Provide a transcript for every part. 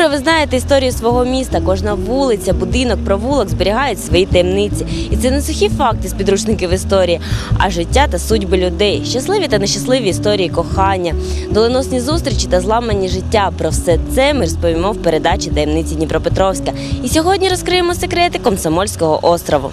добре ви знаєте історію свого міста. Кожна вулиця, будинок, провулок зберігають свої таємниці. І це не сухі факти з підручників історії, а життя та судьби людей, щасливі та нещасливі історії кохання, доленосні зустрічі та зламані життя. Про все це ми розповімо в передачі таємниці Дніпропетровська. І сьогодні розкриємо секрети Комсомольського острову.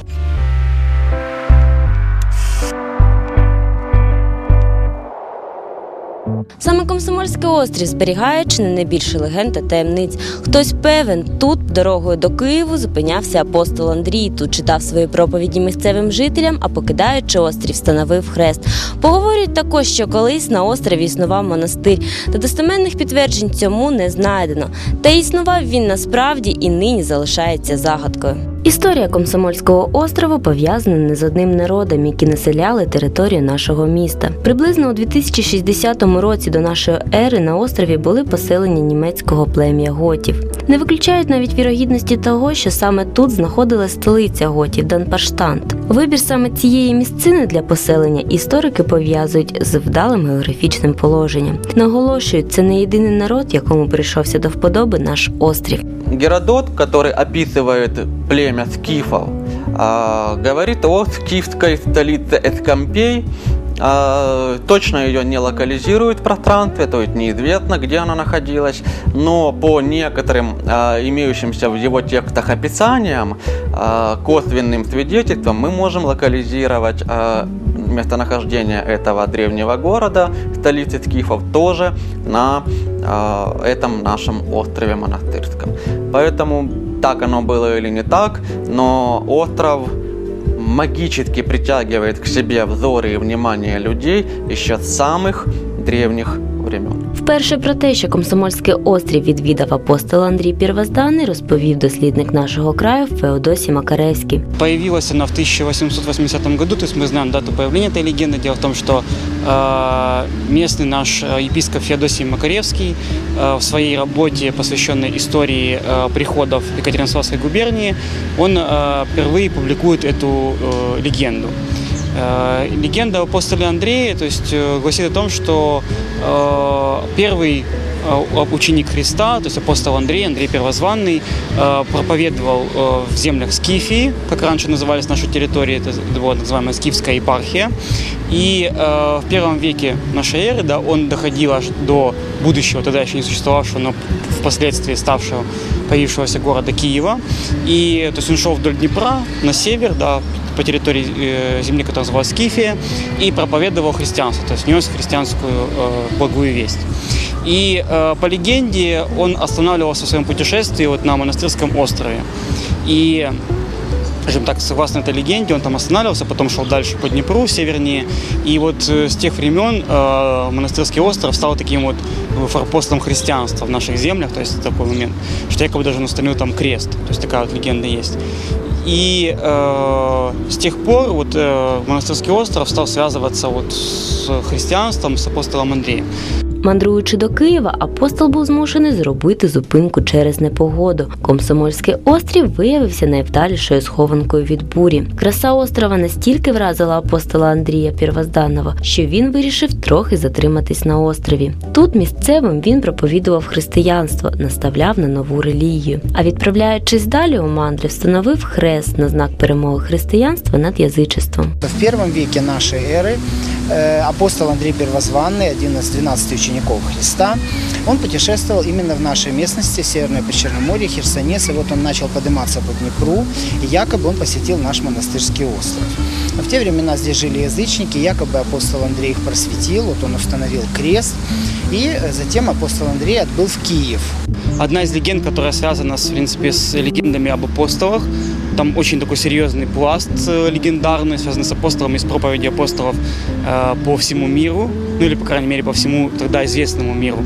Саме Комсомольський острів зберігає чи не найбільше легенд та таємниць. Хтось певен, тут дорогою до Києву зупинявся апостол Андрій. Тут читав свої проповіді місцевим жителям, а покидаючи острів, встановив хрест. Поговорюють також, що колись на острові існував монастир, та достеменних підтверджень цьому не знайдено. Та існував він насправді і нині залишається загадкою. Історія Комсомольського острову пов'язана не з одним народом, які населяли територію нашого міста. Приблизно у 2060 році до нашої ери на острові були поселення німецького плем'я готів. Не виключають навіть вірогідності того, що саме тут знаходилась столиця готів Данпаштант. Вибір саме цієї місцини для поселення історики пов'язують з вдалим географічним положенням. Наголошують, це не єдиний народ, якому прийшовся до вподоби наш острів. Геродот, который описывает племя скифов, а, говорит о скифской столице Эскампей. А, Точно ее не локализируют в пространстве, то есть неизвестно, где она находилась, но по некоторым а, имеющимся в его текстах описаниям, косвенным свидетельствам, мы можем локализировать местонахождение этого древнего города, столицы скифов, тоже на а, этом нашем острове монастырском. Поэтому так оно было или не так, но остров магически притягивает к себе взоры и внимание людей еще с самых древних времен. Вперше про те, що Комсомольський острів відвідав апостол Андрій Первозданний, розповів дослідник нашого краю Феодосій Макаревський. Появилась она в 1880 году, то есть мы знаем дату появления этой легенды. Дело в том, что э, местный наш э, епископ Феодосий Макаревский э, в своей работе, посвященной истории э, приходов Екатеринославской губернии, он э, впервые публикует эту э, легенду. Э, Легенда о апостоле Андрее, то есть э, гласит о том, что э, первый ученик Христа, то есть апостол Андрей, Андрей Первозванный, проповедовал в землях Скифии, как раньше назывались наши территории, это была так называемая Скифская епархия. И в первом веке нашей эры да, он доходил аж до будущего, тогда еще не существовавшего, но впоследствии ставшего, появившегося города Киева. И то есть он шел вдоль Днепра на север, да, по территории э, земли, которая называлась Скифия, и проповедовал христианство, то есть нес христианскую э, благую весть. И э, по легенде он останавливался в своем путешествии вот на монастырском острове. И скажем так, согласно этой легенде, он там останавливался, потом шел дальше по Днепру, севернее. И вот с тех времен э, монастырский остров стал таким вот форпостом христианства в наших землях, то есть такой момент, что якобы даже установил там крест, то есть такая вот легенда есть. И э, с тех пор вот э, монастырский остров стал связываться вот с христианством, с апостолом Андреем. Мандруючи до Києва, апостол був змушений зробити зупинку через непогоду. Комсомольський острів виявився найвдалішою схованкою від бурі. Краса острова настільки вразила апостола Андрія Первозданного, що він вирішив трохи затриматись на острові. Тут місцевим він проповідував християнство, наставляв на нову релігію. А відправляючись далі у мандри, встановив хрест на знак перемоги християнства над язичеством. В первом веке нашей эры э, апостол Андрей Первозванный, один из 12 учеников Христа, он путешествовал именно в нашей местности, Северное Причерноморье, Херсонес, и вот он начал подниматься по Днепру, и якобы он посетил наш монастырский остров. В те времена здесь жили язычники, якобы апостол Андрей их просветил, вот он установил крест, и э, затем апостол Андрей отбыл в Киев. Одна из легенд, которая связана, с, в принципе, с легендами об апостолах, там очень такой серьезный пласт э, легендарный, связанный с апостолами, из проповеди апостолов э, по всему миру, ну или, по крайней мере, по всему тогда известному миру.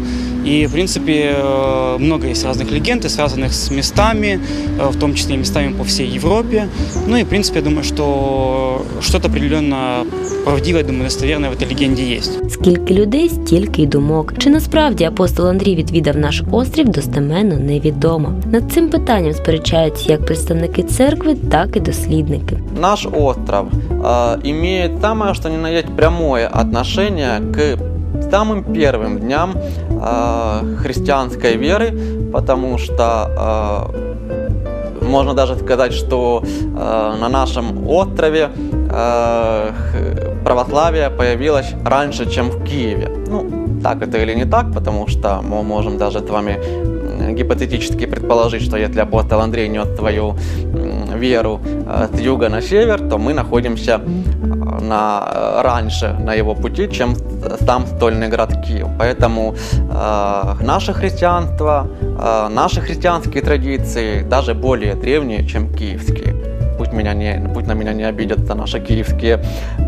И, в принципе, э, много есть разных легенд, и связанных с местами, э, в том числе и местами по всей Европе. Ну и, в принципе, я думаю, что что-то определенно правдивое, думаю, достоверное в этой легенде есть. Скільки людей, стільки й думок. Чи насправді апостол Андрій відвідав наш острів, достеменно невідомо. Над цим питанням сперечаються як представники церкви, так і дослідники. Наш остров э, имеет самое что ни на есть прямое отношение к самым первым дням э, христианской веры, потому что э, можно даже сказать, что э, на нашем острове православие появилось раньше, чем в Киеве. Ну, так это или не так, потому что мы можем даже с вами гипотетически предположить, что если апостол Андрей нес свою веру с юга на север, то мы находимся на, э, раньше на его пути, чем с- сам стольный град Киев. Поэтому э, наше христианство, э, наши христианские традиции даже более древние, чем киевские. Пусть, меня не, пусть на меня не обидятся наши киевские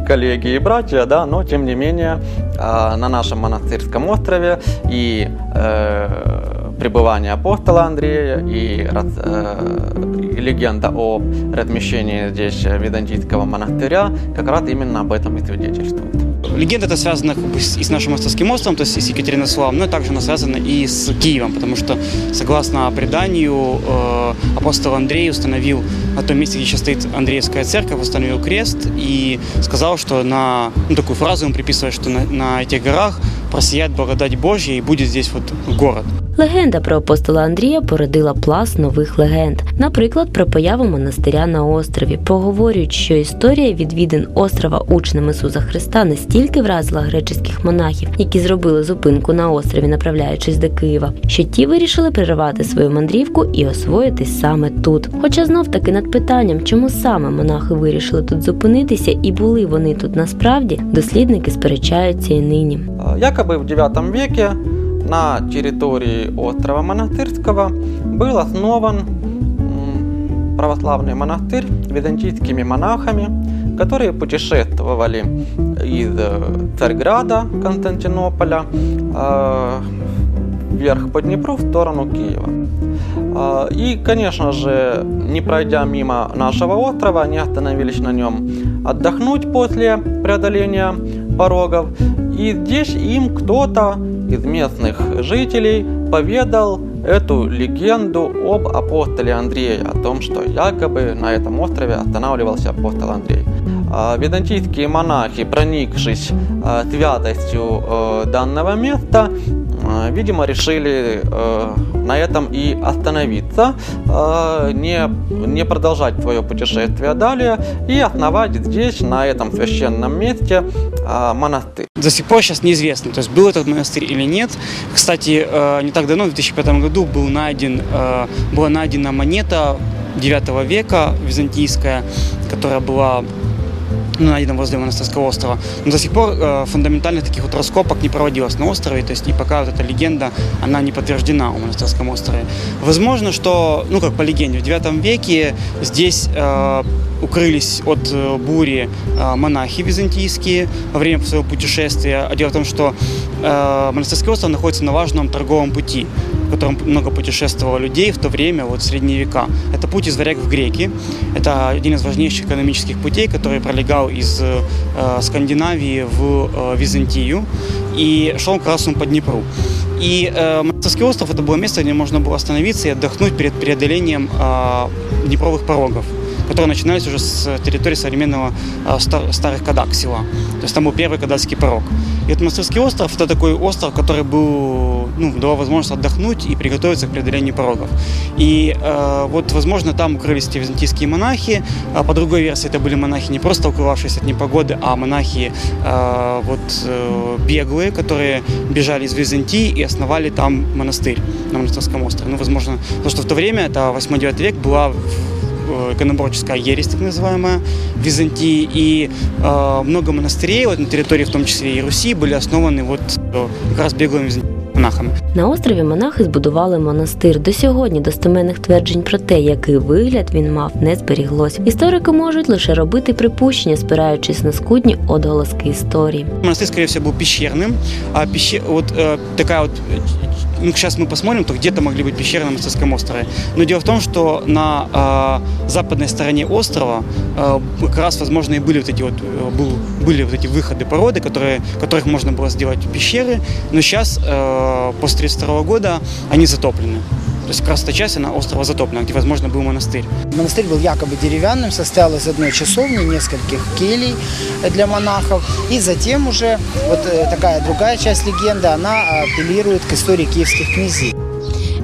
коллеги и братья, да, но тем не менее э, на нашем монастырском острове и э, пребывание апостола Андрея и, э, легенда о размещении здесь византийского монастыря как раз именно об этом и свидетельствует. Легенда это связана как бы и с нашим Мостовским островом, то есть и с Екатеринославом, но также она связана и с Киевом, потому что, согласно преданию, э, апостол Андрей установил на том месте, где сейчас стоит Андреевская церковь, установил крест и сказал, что на, ну, такую фразу ему приписывает, что на, на этих горах просияет благодать Божья и будет здесь вот город. Легенда про апостола Андрія породила пласт нових легенд. Наприклад, про появу монастиря на острові. Поговорюють, що історія відвідин острова учнем Ісуса Христа настільки вразила греческих монахів, які зробили зупинку на острові, направляючись до Києва, що ті вирішили перервати свою мандрівку і освоїтись саме тут. Хоча знов таки над питанням, чому саме монахи вирішили тут зупинитися і були вони тут насправді, дослідники сперечаються і нині. Якобы в IX веке на территории острова Монастырского был основан православный монастырь византийскими монахами, которые путешествовали из э, Царьграда, Константинополя, э, вверх по Днепру в сторону Киева. А, И, конечно же, не пройдя мимо нашего острова, они остановились на нем отдохнуть после преодоления порогов. И здесь им кто-то из местных жителей поведал эту легенду об апостоле Андрее, о том, что якобы на этом острове останавливался апостол Андрей. А, Византийские монахи, проникшись а, святостью э, данного места, видимо, решили э, на этом и остановиться, э, не, не продолжать свое путешествие далее и основать здесь, на этом священном месте, э, монастырь. До сих пор сейчас неизвестно, то есть был этот монастырь или нет. Кстати, э, не так давно, в 2005 году, был найден, э, была найдена монета 9 века византийская, которая была ну, найдена возле монастырского острова. Но до сих пор э, фундаментальных таких вот раскопок не проводилось на острове, то есть и пока вот эта легенда, она не подтверждена у монастырском острове. Возможно, что, ну как по легенде, в 9 веке здесь э, укрылись от э, бури э, монахи византийские во время своего путешествия. А дело в том, что э, монастырский остров находится на важном торговом пути, в котором много путешествовало людей в то время, вот в средние века. Это путь из Варяг в Греки. Это один из важнейших экономических путей, который пролегал из э, Скандинавии в э, Византию и шел как раз по Днепру. И э, монастырский остров это было место, где можно было остановиться и отдохнуть перед преодолением э, Днепровых порогов которые начинались уже с территории современного стар- старых Кадак села. То есть там был первый кадакский порог. И этот монастырский остров это такой остров, который был, ну, давал возможность отдохнуть и приготовиться к преодолению порогов. И э, вот, возможно, там укрылись эти византийские монахи. А по другой версии это были монахи не просто укрывавшиеся от непогоды, а монахи э, вот э, беглые, которые бежали из Византии и основали там монастырь на монастырском острове. Ну, возможно, потому что в то время, это 8-9 век, была иконоборческая ересь, так называемая, в Византии. И э, много монастырей вот, на территории, в том числе и Руси, были основаны вот э, как раз беглыми византийскими монахами. На острові монахи збудували монастир. До сьогодні достеменних тверджень про те, який вигляд він мав, не зберіглось. Історики можуть лише робити припущення, спираючись на скудні отголоски історії. Монастырь, скорее всего, был пещерным. А пещер, вот э, такая вот, э, ну, сейчас мы посмотрим, то где-то могли быть пещеры на монастырском острове. Но дело в том, что на э, западной стороне острова э, как раз, возможно, и были вот эти вот, э, был, были вот эти выходы породы, которые, которых можно было сделать пещеры. Но сейчас, э, после 32 года, они затоплены. Есть как раз эта часть, она острова затоплена, где, возможно, был монастырь. Монастырь был якобы деревянным, состоял из одной часовни, нескольких келей для монахов. И затем уже вот такая другая часть легенды, она апеллирует к истории киевских князей.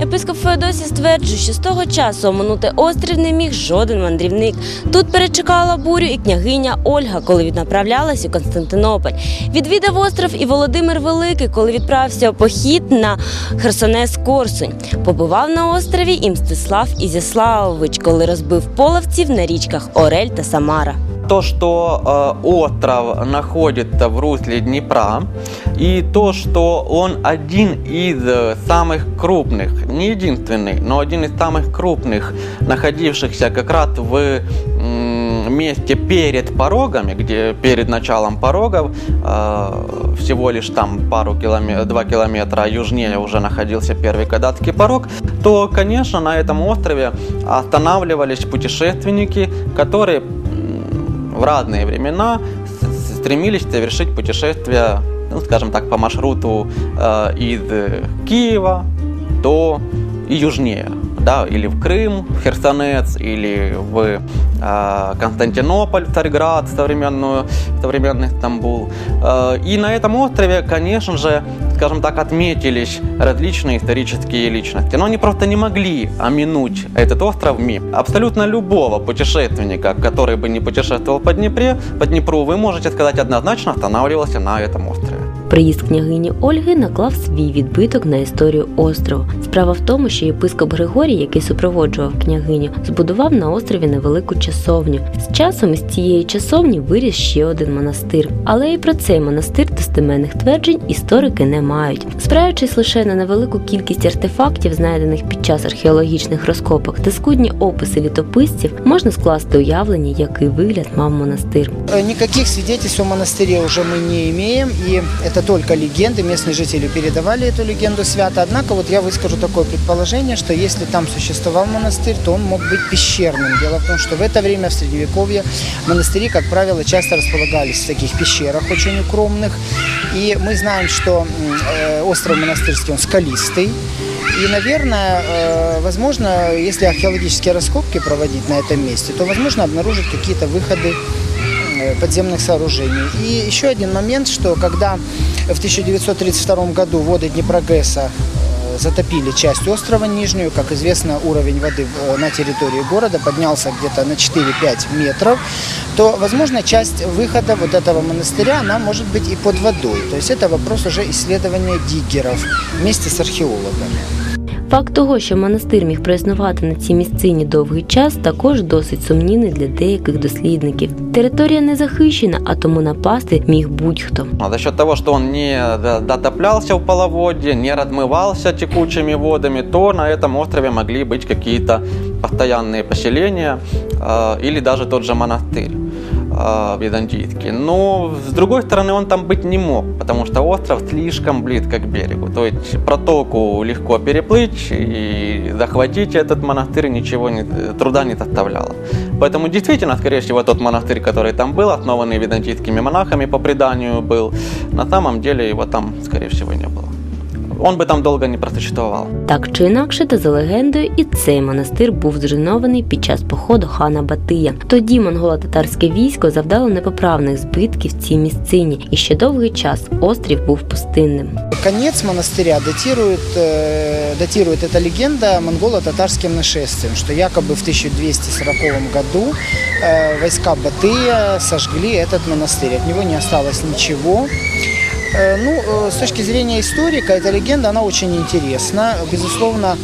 Епископ Феодосій стверджує, що з того часу оминути острів не міг жоден мандрівник. Тут перечекала бурю і княгиня Ольга, коли віднаправлялась у Константинополь. Відвідав остров і Володимир Великий, коли відправився у похід на Херсонес Корсунь. Побував на острові і Мстислав Ізяславович, коли розбив половців на річках Орель та Самара. То, что э, остров находится в русле Днепра, и то, что он один из э, самых крупных, не единственный, но один из самых крупных, находившихся как раз в месте перед порогами, где перед началом порогов, э, всего лишь там пару километров, два километра южнее уже находился первый кадатский порог, то, конечно, на этом острове останавливались путешественники, которые в разные времена стремились совершить путешествие, ну, скажем так, по маршруту э, из э, Киева до и южнее, да, или в Крым, в Херсонес, или в э, Константинополь, в Царьград, современную, современный Стамбул. Э, и на этом острове, конечно же, скажем так, отметились различные исторические личности. Но они просто не могли оминуть этот остров мимо. Абсолютно любого путешественника, который бы не путешествовал по Днепре, по Днепру, вы можете сказать однозначно останавливался на этом острове. Приїзд княгині Ольги наклав свій відбиток на історію острову. Справа в тому, що єпископ Григорій, який супроводжував княгиню, збудував на острові невелику часовню. З часом із цієї часовні виріс ще один монастир. Але і про цей монастир достеменних тверджень історики не мають. Спираючись лише на невелику кількість артефактів, знайдених під час археологічних розкопок та скудні описи літописців, можна скласти уявлення, який вигляд мав монастир. Э, Никаких свидетельств о монастыре уже мы не имеем, и это только легенды, местные жители передавали эту легенду свято. Однако вот я выскажу такое предположение, что если там существовал монастырь, то он мог быть пещерным. Дело в том, что в это время, в Средневековье, монастыри, как правило, часто располагались в таких пещерах очень укромных. И мы знаем, что э, остров монастырский, он скалистый, и, наверное, э, возможно, если археологические раскопки проводить на этом месте, то возможно обнаружить какие-то выходы подземных сооружений. И еще один момент, что когда в 1932 году воды Днепрогэса э, затопили часть острова Нижнюю, как известно, уровень воды э, на территории города поднялся где-то на 4-5 метров, то, возможно, часть выхода вот этого монастыря, она может быть и под водой. То есть это вопрос уже исследования диггеров вместе с археологами. Факт того, що монастир міг проіснувати на цій місцині довгий час, також досить сумнівний для деяких дослідників. Територія не захищена, а тому напасти міг будь-хто. А за счет того, что он не д- дотоплялся в половодье, не размывался текучими водами, то на этом острове могли быть какие-то постоянные поселения э, или даже тот же монастырь Э, византийский. Но, с другой стороны, он там быть не мог, потому что остров слишком близко к берегу. То есть протоку легко переплыть и захватить этот монастырь ничего не, труда не составляло. Поэтому действительно, скорее всего, тот монастырь, который там был, основанный византийскими монахами по преданию был, на самом деле его там, скорее всего, не было. Он бы там долго не просуществовал. Так чи інакше, та за легендою, і цей монастир був зруйнований під час походу хана Батия. Тоді монголо-татарське військо завдало непоправних збитків цій місцині, і ще довгий час острів був пустинним. Конец монастыря датирует, э, датирует эта легенда монголо-татарским нашествием, что якобы в 1240 году э, войска Батыя сожгли этот монастырь. От него не осталось ничего. Э, Ну, э, с точки зрения историка, эта легенда, она очень интересна. Безусловно,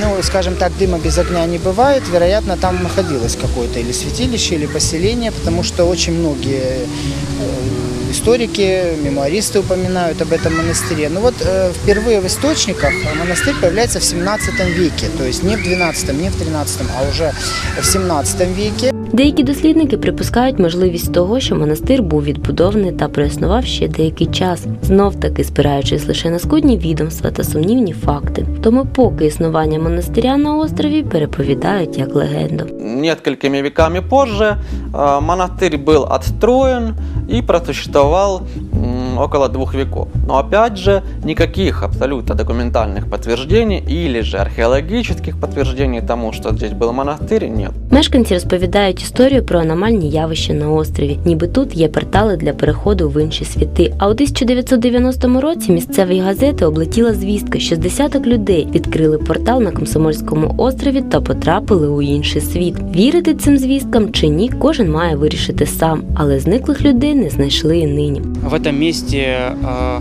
ну, скажем так, дыма без огня не бывает. Вероятно, там находилось какое-то или святилище, или поселение, потому что очень многие э, историки, мемуаристы упоминают об этом монастыре. Но вот э, впервые в источниках монастырь появляется в 17 веке, то есть не в 12, не в 13, а уже в 17 веке. Деякі дослідники припускають можливість того, що монастир був відбудований та проіснував ще деякий час, знов таки спираючись лише на скудні відомства та сумнівні факти. Тому поки існування монастиря на острові переповідають як легенду. Несколькими веками позже э, монастырь был отстроен и просуществовал м, около двух веков. Но опять же, никаких абсолютно документальных подтверждений или же археологических подтверждений тому, что здесь был монастырь, нет. Мешканці розповідають історію про аномальні явища на острові, ніби тут є портали для переходу в інші світи. А у 1990 році місцеві газети облетіла звістка, що з десяток людей відкрили портал на Комсомольському острові та потрапили у інший світ. Вірити цим звісткам чи ні, кожен має вирішити сам, але зниклих людей не знайшли і нині. В этом месте э,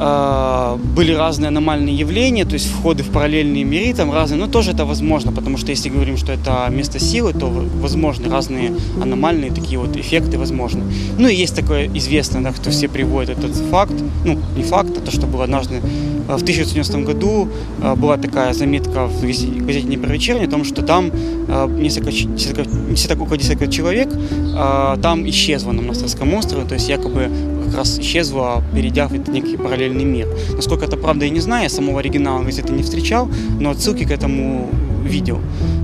э, были разные аномальные явления, то есть входы в параллельные миры там разные, но тоже это возможно, потому что если говорим, что это место силы, то возможны разные аномальные такие вот эффекты возможны. Ну и есть такое известное, да, кто все приводят этот факт, ну не факт, а то, что было однажды э, в 1990 году э, была такая заметка в газете «Днепровечерний» о том, что там несколько, несколько, около десятка человек там исчезло на Монастырском острове, то есть якобы как раз исчезла, перейдя в этот некий параллельный мир. Насколько это правда, я не знаю, я самого оригинала газеты не встречал, но отсылки к этому видел.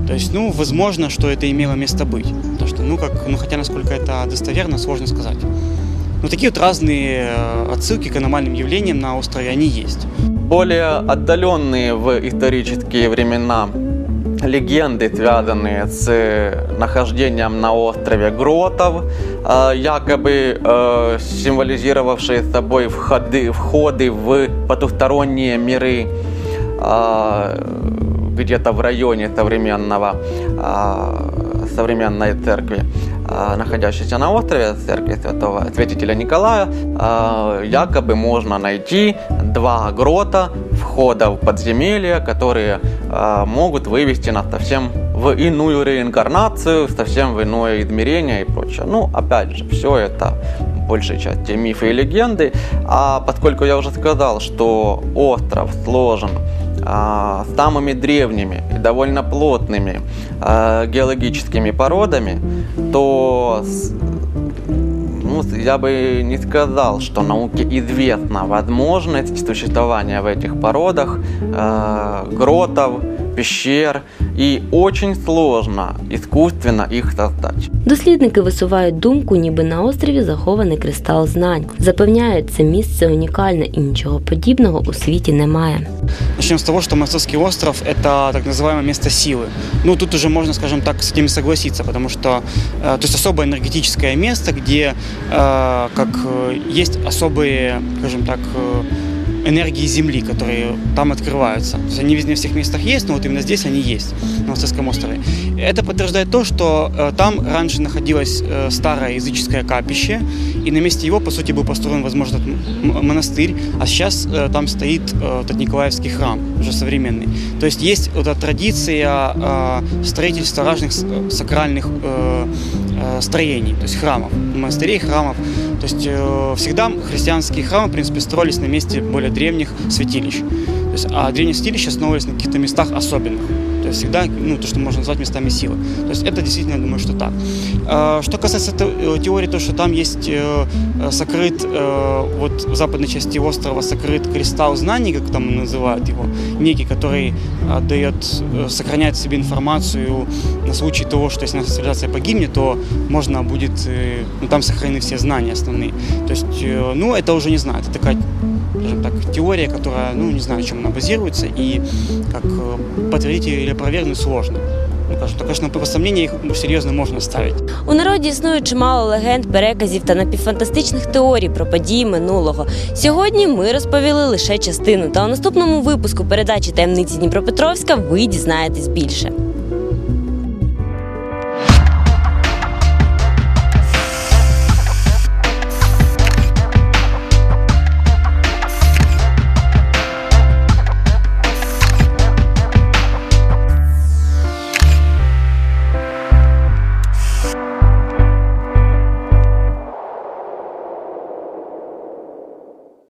То есть, ну, возможно, что это имело место быть. То, что, ну, как, ну, хотя насколько это достоверно, сложно сказать. Ну, такие вот разные э, отсылки к аномальным явлениям на острове, они есть. Более отдаленные в исторические времена легенды, связанные с нахождением на острове гротов, э, якобы э, символизировавшие собой входы, входы в потусторонние миры, э, где-то в районе современного, э, современной церкви, э, находящейся на острове, церкви святого святителя Николая, э, якобы можно найти два грота входа в подземелье, которые э, могут вывести нас совсем в иную реинкарнацию, совсем в иное измерение и прочее. Ну, опять же, все это большей части мифы и легенды. А поскольку я уже сказал, что остров сложен а, самыми древними и довольно плотными а, геологическими породами, то ну, я бы не сказал, что науке известна возможность существования в этих породах э, гротов, пещер, и очень сложно искусственно их создать. Дослідники висувають думку, ніби на острові захований кристал знань. Запевняють, це місце унікальне і нічого подібного у світі немає. Начнем с того, что Монастырский остров – это так называемое место силы. Ну, тут уже можно, скажем так, с этим согласиться, потому что, э, то есть особое энергетическое место, где э, как э, есть особые, скажем так, э, энергии Земли, которые там открываются. То есть они везде, в всех местах есть, но вот именно здесь они есть, на Монастырском острове. Это подтверждает то, что э, там раньше находилось э, старое языческое капище, и на месте его, по сути, был построен, возможно, монастырь, а сейчас э, там стоит э, этот Николаевский храм, уже современный. То есть есть вот эта традиция э, строительства разных э, сакральных э, строений, то есть храмов, монастырей, храмов. То есть э, всегда христианские храмы, в принципе, строились на месте более древних святилищ. То есть, а древние святилища основывались на каких-то местах особенных. То всегда, ну, то, что можно назвать местами силы. То есть это действительно, я думаю, что так. Э, Что касается э, теории, то, что там есть э, э, сокрыт, вот в западной части острова сокрыт кристалл знаний, как там называют его, некий, который дает, сохраняет в себе информацию на случай того, что если наша цивилизация погибнет, то можно будет, ну, там сохранены все знания основные. То есть, ну, это уже не знаю, это такая скажем так, теория, которая, ну, не знаю, на чем она базируется, и как подтвердить ее или опровергнуть сложно. Ну, конечно, конечно, по їх серйозно можна можно ставить. У народі існує чимало легенд, переказів та напівфантастичних теорій про події минулого. Сьогодні ми розповіли лише частину. Та у наступному випуску передачі таємниці Дніпропетровська ви дізнаєтесь більше.